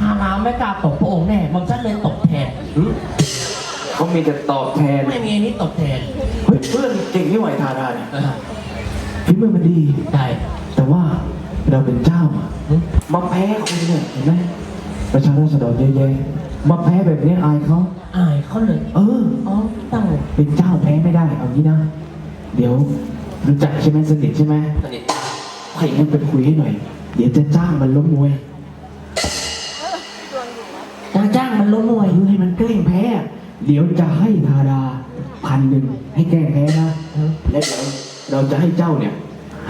ทาราไม่กล้าตบพระองค์แน่หม่อมฉันเลยตบแทนเขามีแต่ตอบแทน ไม่มีอันนี้ตบแทนเฮ้ยเพื่อนเก่งที่ไหวทาราเนี่ยเออฝีมือมันดี ได้ แต่ว่าเราเป็นเจ้าอะมาแพ้คุณเนี่ยเห็นไหมประชาชนสดเยอะแยะมาแพ้แบบนี้อายเขาอายเขาเลย เอออ๋อตั้งเป็นเจ้าแพ้ไม่ได้ เอางี้นะ เดี๋ยวรู้จักใช่ไหมสนิทใช่ไหมสนิทให้งั้นไปคุยให้หน่อย เดี๋ยวจะจ้างมันล้มมวย จ้างจ้างมันล้มมวยเพื่อให้มันแกล้งแพ้ เดี๋ยวจะให้ทาดาพันหนึ่งให้แกล้งแพ้นะและเดี๋ยวเราจะให้เจ้าเนี่ย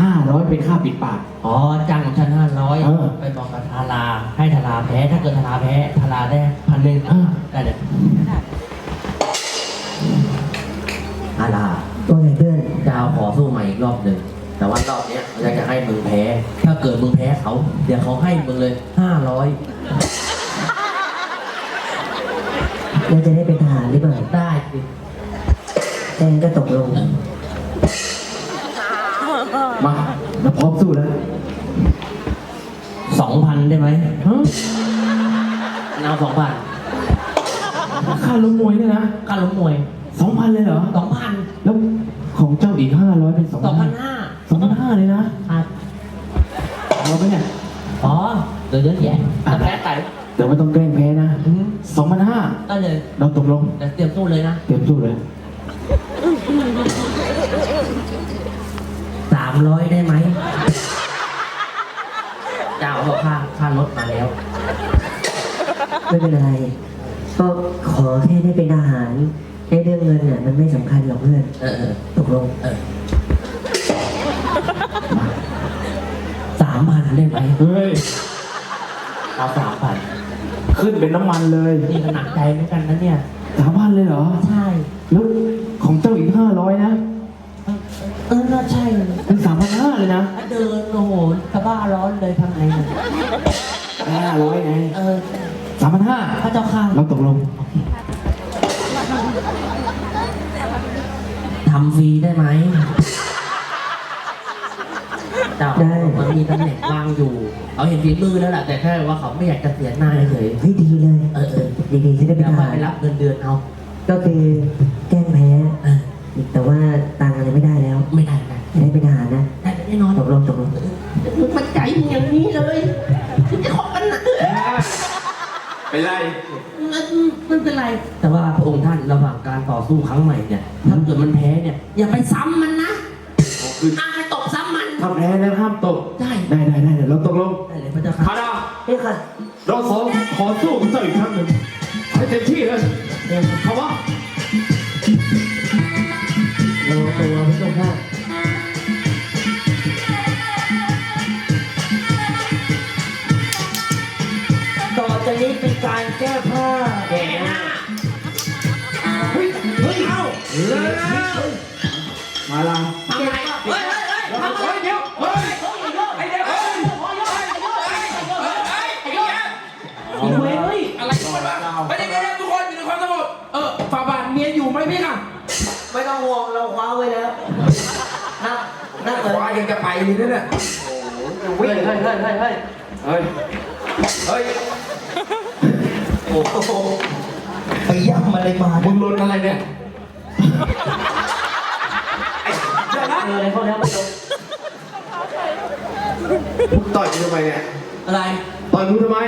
ห้าร้อยเป็นค่าปิดปาก อ๋อจ้างของฉันห้าร้อยเออ ไปบอกกับทาราให้ทาราแพ้ ถ้าเกิดทาราแพ้ทาราได้พันหนึ่งเออได้เลยทาราตัวไหนเพื่อนดาวขอสู้ใหม่อีกรอบหนึ่งแต่ว่ารอบเนี้ยเราจะให้มึงแพ้ ถ้าเกิดมึงแพ้เขา เดี๋ยวเขาให้มึงเลยห้าร้อย เราจะได้เป็นทหารหรือเปล่าได้สิแจงก็ตกลง มาเราพร้อมสู้แล้วสองพันได้ไหมฮะเอาสองพันค่าล้มมวยเนี่ยนะค่าล้มมวยสองพันเลยเหรอ สองพันแล้วของเจ้าอีกห้าร้อยเป็นสองสองพัพันนห้าสองพันห้าเลยนะเอาไปเนี่ย อ๋อเดี๋ยวเยอะแยะจะแพ้ไก่แต่ไม่ต้องแกล้งแพ้นะ อืม สองพันห้า ได้เลยเราตกลงแต่เตรียมสู้เลยนะ เตรียมสู้เลยสามร้อยได้ไหมเจ้าบอกค่าค่ารถมาแล้ว ไม่เป็นไร ก็ขอแค่ได้เป็นทหารไอ้เรื่องเงินน่ะมันไม่สำคัญหรอกเพื่อนเออเออตกลงเออสามพันได้ไหมเฮ้ยเอาสามพัน ขึ้นเป็นน้ำมันเลยนี่ก็หนักใจเหมือนกันนะเนี่ย สามพันเลยเหรอ ใช่ แล้วของเจ้าอีกห้าร้อยนะเออน่าใช่เลยเป็นสามพันห้าเลยนะถ้าเดินโอ้โหสะบ้าร้อนเลยทำไงเนี่ยห้าร้อยไงเออสามพันห้าพระเจ้าค่ะเราตกลงทำฟรีได้ไหม เจ้า ได้ มันมีตำแหน่งว่างอยู่ เขาเห็นฝีมือแล้วแหละแต่แค่ว่าเขาไม่อยากจะเสียหน้าเฉยเฮ้ยดีเลยเออเออดีๆที่ได้เป็นเดี๋ยวทมาหารไปรับเงินเดือนเอาก็คือแกล้งแพ้เออแต่ว่าตังค์อะไรไม่ได้แล้วไม่ได้นะจะได้เป็นทหารนะได้แน่นอนตกลงตกลงมึงมันใจมึงอย่างนี้เลยจะขอกันนะเป็นไรไม่เป็นไร แต่ว่าพระองค์ท่านระหว่างการต่อสู้ครั้งใหม่เนี่ย ถ้าเกิดมันแพ้เนี่ย อย่าไปซ้ำมันนะ คือ อาไปตบซ้ำมันถ้าแพ้แล้วห้ามตก ได้ได้ได้ได้เดี๋ยวเราตกลงได้เลยพระเจ้าค่ะทาดาเฮ้ยค่ะเราขอขอสู้กับเจ้าอีกครั้งหนึ่งให้เต็มที่เลยเขาว่ารอตัวพระเจ้าค่ะต่อจากนี้เป็นการแก้ผ้าแก่หน้าเฮ้ยเฮ้ยเอาเลยมาละ แล้วนั่งนั่งเลยว่ายังจะไปเลยนะเนี่ยเฮ้ยเฮ้ยเฮ้ยเฮ้ยเฮ้ยเฮ้ยเฮ้ยโอ้โหไปย่ำอะไรมามึงลนอะไรเนี่ยเดี๋ยวนะเจออะไรเขาแล้วไม่รู้มึงต่อยกูทำไมเนี่ยอะไร ต่อยกูทำไม